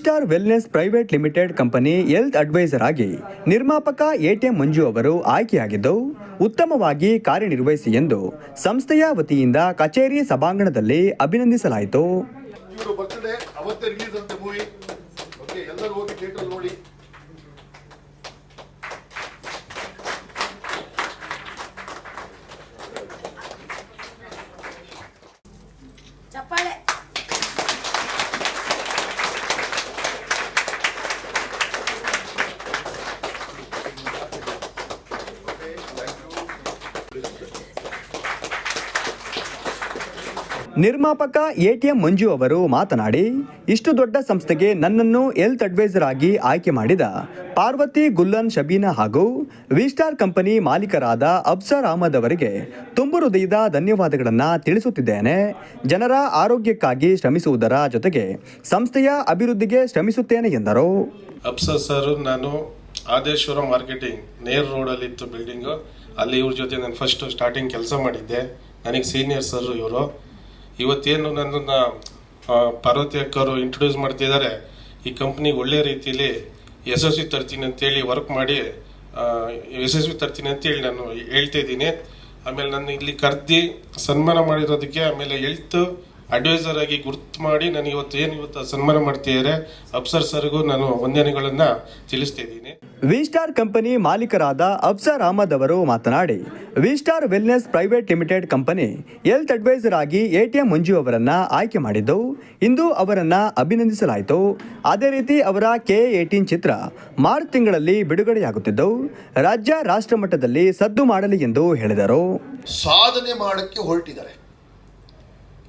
Star wellness private limited company health adviser ಆಗಿ ನಿರ್ಮಾಪಕ ATM ಮಂಜು ಅವರು ಆಯ್ಕೆಯಾಗಿದ್ದು, ಉತ್ತಮವಾಗಿ ಕಾರ್ಯನಿರ್ವಹಿಸಿ ಎಂದು ಸಂಸ್ಥೆಯ ವತಿಯಿಂದ ಕಚೇರಿ ಸಭಾಂಗಣದಲ್ಲಿ ಅಭಿನಂದಿಸಲಾಯಿತು ಇವರು ಬರ್ತ್ಡೇ ಅವತ್ತೇ ರಿಲೀಸ್ ಅಂತೆ ಮೂವಿ ಓಕೆ ಎಲ್ಲರೂ ಹೋಗಿ ಥಿಯೇಟರ್ ನೋಡಿ ಚಪ್ಪಾಳೆ ನಿರ್ಮಾಪಕ ಎಟಿಎಂ ಮಂಜು ಅವರು ಮಾತನಾಡಿ, ಇಷ್ಟು ದೊಡ್ಡ ಸಂಸ್ಥೆಗೆ ನನ್ನನ್ನು ಹೆಲ್ತ್ ಅಡ್ವೈಸರ್ ಆಗಿ ಆಯ್ಕೆ ಮಾಡಿದ ಪಾರ್ವತಿ ಗುಲ್ಲನ್ ಶಬೀನಾ ಹಾಗೂ ವಿಸ್ಟಾರ್ ಕಂಪನಿ ಮಾಲೀಕರಾದ ಅಬ್ಸರ್ ಅಹಮದ್ ಅವರಿಗೆ ತುಂಬು ಹೃದಯದ ಧನ್ಯವಾದಗಳನ್ನು ತಿಳಿಸುತ್ತಿದ್ದೇನೆ. ಜನರ ಆರೋಗ್ಯಕ್ಕಾಗಿ ಶ್ರಮಿಸುವುದರ ಜೊತೆಗೆ ಸಂಸ್ಥೆಯ ಅಭಿವೃದ್ಧಿಗೆ ಶ್ರಮಿಸುತ್ತೇನೆ ಎಂದರು. ಅಪ್ಸರ್ ಸರ್, ನಾನು ಆದೇಶ್ವರ ಮಾರ್ಕೆಟಿಂಗ್ ನೇರ್ ರೋಡಲ್ಲಿ ಇತ್ತು ಬಿಲ್ಡಿಂಗು ಅಲ್ಲಿ ಇವ್ರ ಜೊತೆ ನಾನು ಫಸ್ಟ್ ಸ್ಟಾರ್ಟಿಂಗ್ ಕೆಲಸ ಮಾಡಿದ್ದೆ. ನನಗೆ ಸೀನಿಯರ್ ಸರ್ ಇವರು. ಇವತ್ತೇನು ನನ್ನನ್ನು ಪಾರ್ವತಿ ಅಕ್ಕವರು ಇಂಟ್ರೊಡ್ಯೂಸ್ ಮಾಡ್ತಿದ್ದಾರೆ ಈ ಕಂಪ್ನಿಗೆ ಒಳ್ಳೆ ರೀತಿಯಲ್ಲಿ ಯಶಸ್ವಿ ತರ್ತೀನಿ ಅಂತೇಳಿ ವರ್ಕ್ ಮಾಡಿ ಯಶಸ್ವಿ ತರ್ತೀನಿ ಅಂತೇಳಿ ನಾನು ಹೇಳ್ತಾ ಇದ್ದೀನಿ. ಆಮೇಲೆ ನಾನು ಇಲ್ಲಿ ಕರ್ದಿ ಸನ್ಮಾನ ಮಾಡಿರೋದಕ್ಕೆ ಆಮೇಲೆ ಹೆಲ್ತ್ ಅಡ್ವೈಸರ್ ಆಗಿ ಗುರ್ತು ಮಾಡಿ ನಾನು ಇವತ್ತು ಏನು ಇವತ್ತು ಸನ್ಮಾನ ಮಾಡ್ತಿದ್ದಾರೆ ಅಪ್ಸರ್ ಸರ್ಗೂ ನಾನು ವಂದನೆಗಳನ್ನ ತಿಳಿಸ್ತಾ ಇದ್ದೀನಿ. ವಿಸ್ಟಾರ್ ಕಂಪನಿ ಮಾಲೀಕರಾದ ಅಬ್ಸರ್ ಅಹಮದ್ ಅವರು ಮಾತನಾಡಿ Vistar wellness private limited company health adviser ಆಗಿ ಎಟಿಎಂ ಮಂಜು ಅವರನ್ನು ಆಯ್ಕೆ ಮಾಡಿದ್ದು ಇಂದು ಅವರನ್ನು ಅಭಿನಂದಿಸಲಾಯಿತು. ಅದೇ ರೀತಿ ಅವರ ಕೆ ಏಟೀನ್ ಚಿತ್ರ ಮಾರ್ಚ್ ತಿಂಗಳಲ್ಲಿ ಬಿಡುಗಡೆಯಾಗುತ್ತಿದ್ದು ರಾಜ್ಯ ರಾಷ್ಟ್ರ ಮಟ್ಟದಲ್ಲಿ ಸದ್ದು ಮಾಡಲಿ ಎಂದು ಹೇಳಿದರು. ಸಾಧನೆ ಮಾಡಕ್ಕೆ ಹೊರಟಿದ್ದಾರೆ.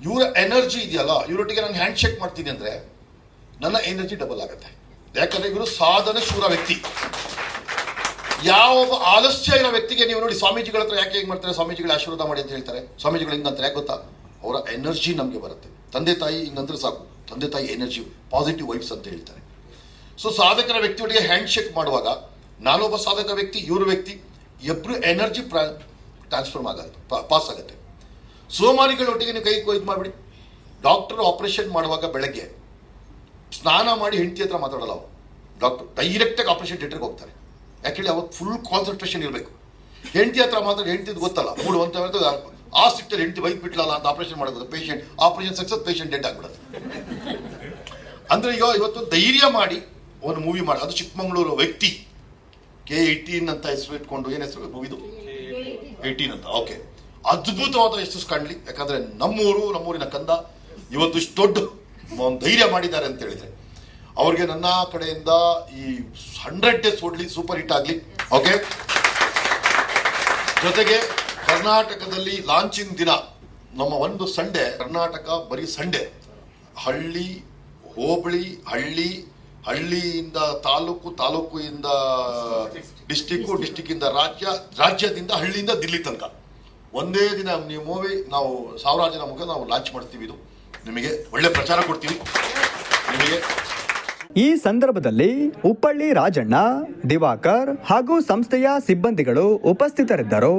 ಇವರ ಎನರ್ಜಿ ಇದೆಯಲ್ಲ, ಇವರೊಟ್ಟಿಗೆ ನಾನು ಹ್ಯಾಂಡ್ ಶೇಕ್ ಮಾಡ್ತೀನಿ ಅಂದರೆ ನನ್ನ ಎನರ್ಜಿ ಡಬಲ್ ಆಗುತ್ತೆ. ಯಾಕಂದರೆ ಇವರು ಸಾಧನೆ ಶೂರ ವ್ಯಕ್ತಿ. ಯಾವ ಆಲಸ್ಯ ಇರೋ ವ್ಯಕ್ತಿಗೆ ನೀವು ನೋಡಿ ಸ್ವಾಮೀಜಿಗಳ ಹತ್ರ ಯಾಕೆ ಹೇಗೆ ಮಾಡ್ತಾರೆ? ಸ್ವಾಮೀಜಿಗಳ ಆಶೀರ್ವಾದ ಮಾಡಿ ಅಂತ ಹೇಳ್ತಾರೆ. ಸ್ವಾಮೀಜಿಗಳು ಹಿಂಗಂತಾರೆ, ಯಾಕೆ ಗೊತ್ತಾ? ಅವರ ಎನರ್ಜಿ ನಮಗೆ ಬರುತ್ತೆ. ತಂದೆ ತಾಯಿ ಹಿಂಗಂದ್ರೆ ಸಾಕು. ತಂದೆ ತಾಯಿ ಎನರ್ಜಿ ಪಾಸಿಟಿವ್ ವೈಬ್ಸ್ ಅಂತ ಹೇಳ್ತಾರೆ. ಸೊ ಸಾಧಕರ ವ್ಯಕ್ತಿಯೊಟ್ಟಿಗೆ ಹ್ಯಾಂಡ್ ಶೇಕ್ ಮಾಡುವಾಗ ನಾನೊಬ್ಬ ಸಾಧಕ ವ್ಯಕ್ತಿ, ಇವರು ವ್ಯಕ್ತಿ ಇಬ್ಬರು ಎನರ್ಜಿ ಟ್ರಾನ್ಸ್ಫರ್ ಆಗುತ್ತೆ ಪಾಸ್ ಆಗುತ್ತೆ. ಸೋಮಾರಿಗಳೊಟ್ಟಿಗೆ ನೀವು ಕೈ ಕೊಯ್ದು ಮಾಡಿಬಿಡಿ. ಡಾಕ್ಟರ್ ಆಪರೇಷನ್ ಮಾಡುವಾಗ ಬೆಳಗ್ಗೆ ಸ್ನಾನ ಮಾಡಿ ಹೆಂಡತಿ ಹತ್ರ ಮಾತಾಡಲ್ಲ ಅವರು. ಡಾಕ್ಟರ್ ಡೈರೆಕ್ಟಾಗಿ ಆಪರೇಷನ್ ಥಿಯೇಟರ್ಗೆ ಹೋಗ್ತಾರೆ. ಯಾಕೇಳಿ ಅವತ್ತು ಫುಲ್ ಕಾನ್ಸಂಟ್ರೇಷನ್ ಇರಬೇಕು. ಹೆಂಡತಿ ಹತ್ರ ಮಾತಾಡಿ ಹೆಂಡ್ತಿದ್ದು ಗೊತ್ತಲ್ಲ. ಮೂಡು ಅಂತ ಆ ಸಿಟ್ಟಲ್ಲಿ ಹೆಂಡತಿ ಬೈಕ್ ಬಿಟ್ಲಲ್ಲ ಅಂತ ಆಪರೇಷನ್ ಮಾಡೋದು patient operation success patient dead ಆಗ್ಬಿಡುತ್ತೆ. ಅಂದರೆ ಈಗ ಇವತ್ತು ಧೈರ್ಯ ಮಾಡಿ ಒಂದು ಮೂವಿ ಮಾಡಿ. ಅದು ಚಿಕ್ಕಮಂಗ್ಳೂರು ವ್ಯಕ್ತಿ. ಕೆ ಏಯ್ಟೀನ್ ಅಂತ ಹೆಸರು ಇಟ್ಕೊಂಡು, ಏನು ಹೆಸರು? ಮೂವಿದು ಏಯ್ಟೀನ್ ಅಂತ. ಓಕೆ ಅದ್ಭುತವಾದ ಯಶಸ್ಸು ಕಾಣಲಿ. ಯಾಕಂದ್ರೆ ನಮ್ಮೂರು, ನಮ್ಮೂರಿನ ಕಂದ ಇವತ್ತು ಇಷ್ಟು ದೊಡ್ಡ ಧೈರ್ಯ ಮಾಡಿದ್ದಾರೆ ಅಂತ ಹೇಳಿದ್ರೆ. ಅವ್ರಿಗೆ ನನ್ನ ಕಡೆಯಿಂದ ಈ ಹಂಡ್ರೆಡ್ ಡೇಸ್ ಓಡ್ಲಿ ಸೂಪರ್ ಹಿಟ್ ಆಗಲಿ. ಓಕೆ ಜೊತೆಗೆ ಕರ್ನಾಟಕದಲ್ಲಿ ಲಾಂಚಿಂಗ್ ದಿನ. ನಮ್ಮ ಒಂದು ಸಂಡೆ ಕರ್ನಾಟಕ ಬರೀ ಸಂಡೆ ಹಳ್ಳಿ, ಹೋಬಳಿ, ಹಳ್ಳಿ, ಹಳ್ಳಿಯಿಂದ ತಾಲೂಕು, ತಾಲೂಕಿಂದ ಡಿಸ್ಟಿಕ್ಕು ಇಂದ ರಾಜ್ಯ, ರಾಜ್ಯದಿಂದ ಹಳ್ಳಿಯಿಂದ ದಿಲ್ಲಿ ತನಕ. ಒಂದೇ ದಿನ ನೀವು ಮೂವಿ, ನಾವು ಸಾವಿರಾರು ಮುಖ ನಾವು ಲಾಂಚ್ ಮಾಡ್ತೀವಿ ಇದು. ನಿಮಗೆ ಒಳ್ಳೆ ಪ್ರಚಾರ ಕೊಡ್ತೀವಿ. ನಿಮಗೆ ಈ ಸಂದರ್ಭದಲ್ಲಿ ಉಪ್ಪಳ್ಳಿ ರಾಜಣ್ಣ, ದಿವಾಕರ್ ಹಾಗೂ ಸಂಸ್ಥೆಯ ಸಿಬ್ಬಂದಿಗಳು ಉಪಸ್ಥಿತರಿದ್ದರು.